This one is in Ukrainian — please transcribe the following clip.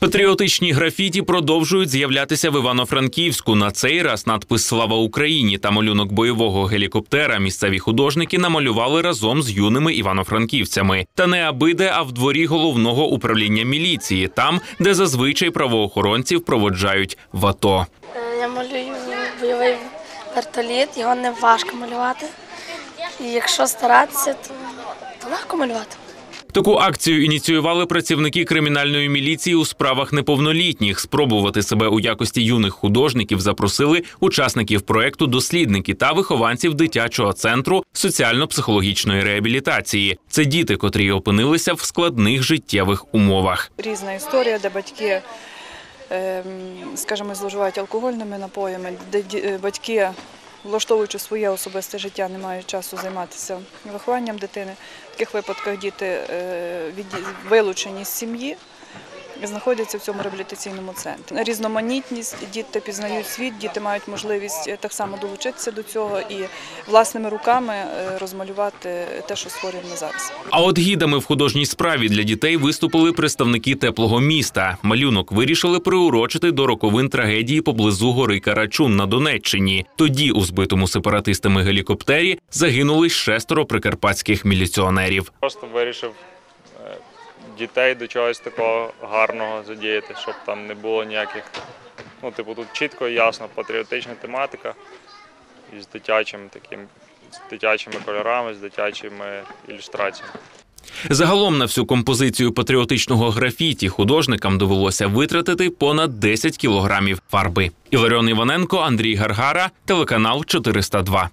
Патріотичні графіті продовжують з'являтися в Івано-Франківську. На цей раз надпис Слава Україні та малюнок бойового гелікоптера місцеві художники намалювали разом з юними івано-франківцями. Та не абиде, а в дворі головного управління міліції, там, де зазвичай правоохоронців проводжають в АТО. Е, Я малюю бойовий вертоліт, його не важко малювати. І якщо старатися, то, то легко малювати. Таку акцію ініціювали працівники кримінальної міліції у справах неповнолітніх. Спробувати себе у якості юних художників запросили учасників проекту дослідники та вихованців дитячого центру соціально-психологічної реабілітації. Це діти, котрі опинилися в складних життєвих умовах. різна історія, де батьки, ем, скажімо, зловживають алкогольними напоями, де е, батьки, влаштовуючи своє особисте життя, не мають часу займатися вихованням дитини. В таких випадках діти е, вилучені з сім'ї. Знаходяться в цьому реабілітаційному центрі. Різноманітність, діти пізнають світ, діти мають можливість е, так само долучитися до цього і власними руками е, розмалювати те, що створюємо зараз. А от гідами в художній справі для дітей виступили представники теплого міста. Малюнок вирішили приурочити до роковин трагедії поблизу гори Карачун на Донеччині. Тоді у збитому сепаратистами гелікоптері загинули шестеро прикарпатських міліціонерів. Просто вирішив дітей до чогось такого гарного задіяти, щоб там не було ніяких. Ну, типу, тут чітко і ясно патріотична тематика із дитячим таким, з дитячими кольорами, з дитячими ілюстраціями. Загалом на всю композицію патріотичного графіті художникам довелося витратити понад 10 кілограмів фарби. Іларіон Іваненко, Андрій Гаргара, телеканал 402.